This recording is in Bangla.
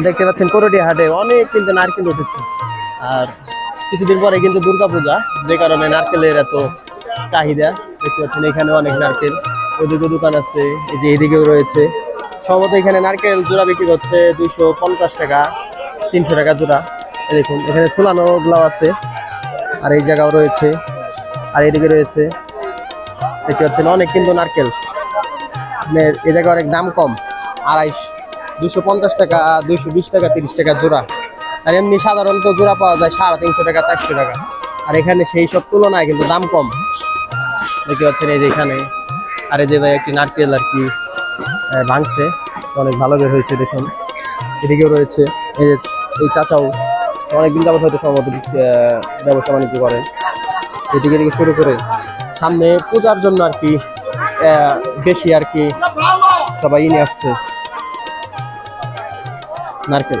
দেখতে পাচ্ছেন করটি হাটে অনেক কিন্তু নারকেল উঠেছে। আর কিছুদিন পরে কিন্তু দুর্গাপূজা, যে কারণে নারকেলের এত চাহিদা। দেখতে পাচ্ছেন এখানে অনেক নারকেল। ওদিকে দোকান আছে, এই যে এদিকেও রয়েছে। সম্ভবত এখানে নারকেল জোড়া বিক্রি করছে দুইশো পঞ্চাশ টাকা, তিনশো টাকা জোড়া। দেখুন, এখানে সোলানো গুলাও আছে, আর এই জায়গাও রয়েছে, আর এদিকে রয়েছে, দেখতে পাচ্ছেন অনেক কিন্তু নারকেল। এই জায়গায় অনেক দাম কম, আড়াইশ দুশো পঞ্চাশ টাকা দুইশো বিশ টাকা, তিরিশ টাকা জোড়া। আর এমনি সাধারণত জোড়া পাওয়া যায় সাড়ে তিনশো টাকা, চারশো টাকা। আর এখানে সেই সব তুলনায় কিন্তু দাম কম। দেখতে পাচ্ছেন এই যে এখানে। আর এই যে ভাই একটি নারকেল আর কি ভাঙছে। অনেক ভালো বের হয়েছে, দেখুন। এদিকেও রয়েছে। এই যে, এই চাচাও অনেকদিন যাবত হয়তো সম্ভবত ব্যবসা বাণিজ্য করেন এদিকে থেকে শুরু করে। সামনে পূজার জন্য আর কি বেশি আর কি সবাই নিয়ে আসছে। নারকেল